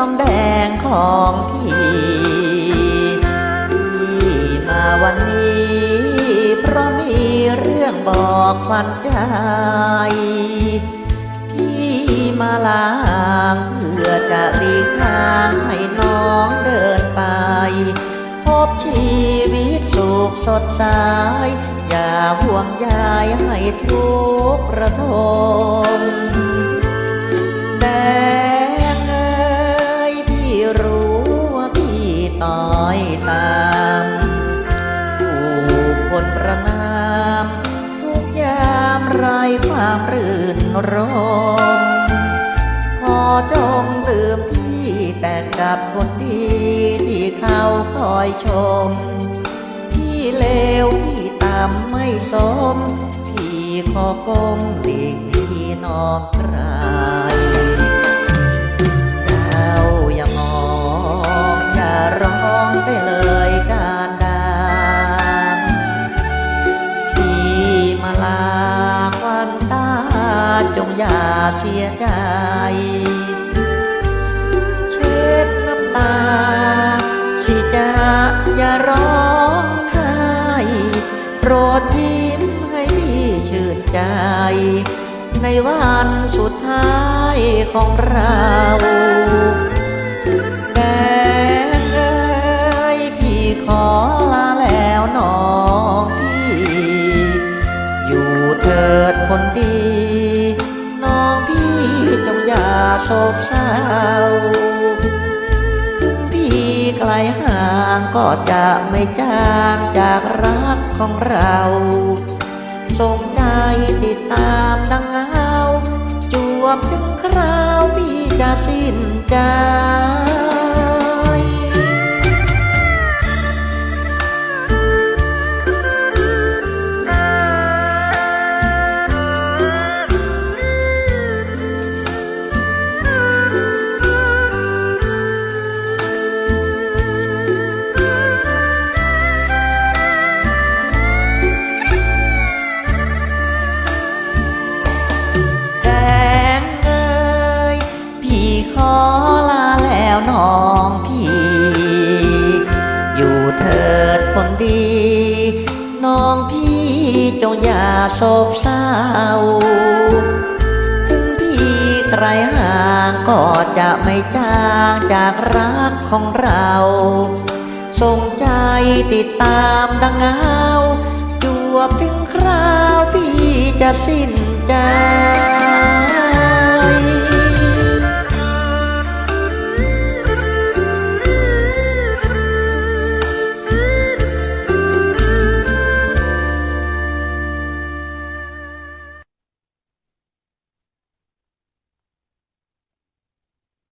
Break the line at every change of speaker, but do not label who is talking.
น้องแดงของพี่พี่มาวันนี้ เพราะมีเรื่องบอกควัญใจ พี่มาลางเพื่อจะหลีกทางให้น้องเดินไป พบชีวิตสุขสดใสอย่าห่วงยายให้ทุกข์ระทม รื่นรม ขอจงลืมพี่แต่งกับคนดีที่เขาคอยชม พี่เลวพี่ต่ำไม่สม พี่ขอก้มหลีกพี่น้องใครเจ้าอย่ามองอย่าร้องไปเลย จงอย่าเสียใจ เช็ดน้ำตา สิจะอย่าร้องไห้โปรดยิ้มให้พี่ชื่นใจ ในวันสุดท้ายของเราแดงเอ้ยพี่ขอลาแล้วน้องพี่ อยู่เถิดคนดี โศกเศร้าถึงพี่ไกลห่างก็จะไม่จางจากรักของเราส่งใจติดตามดังเงาจวบถึงคราวพี่จะสิ้นใจ จงอย่าโศกเศร้า ถึงพี่ไกลห่างก็จะไม่จางจากรักของเราส่งใจติดตามดังเงาจวบถึงคราวพี่จะสิ้นใจ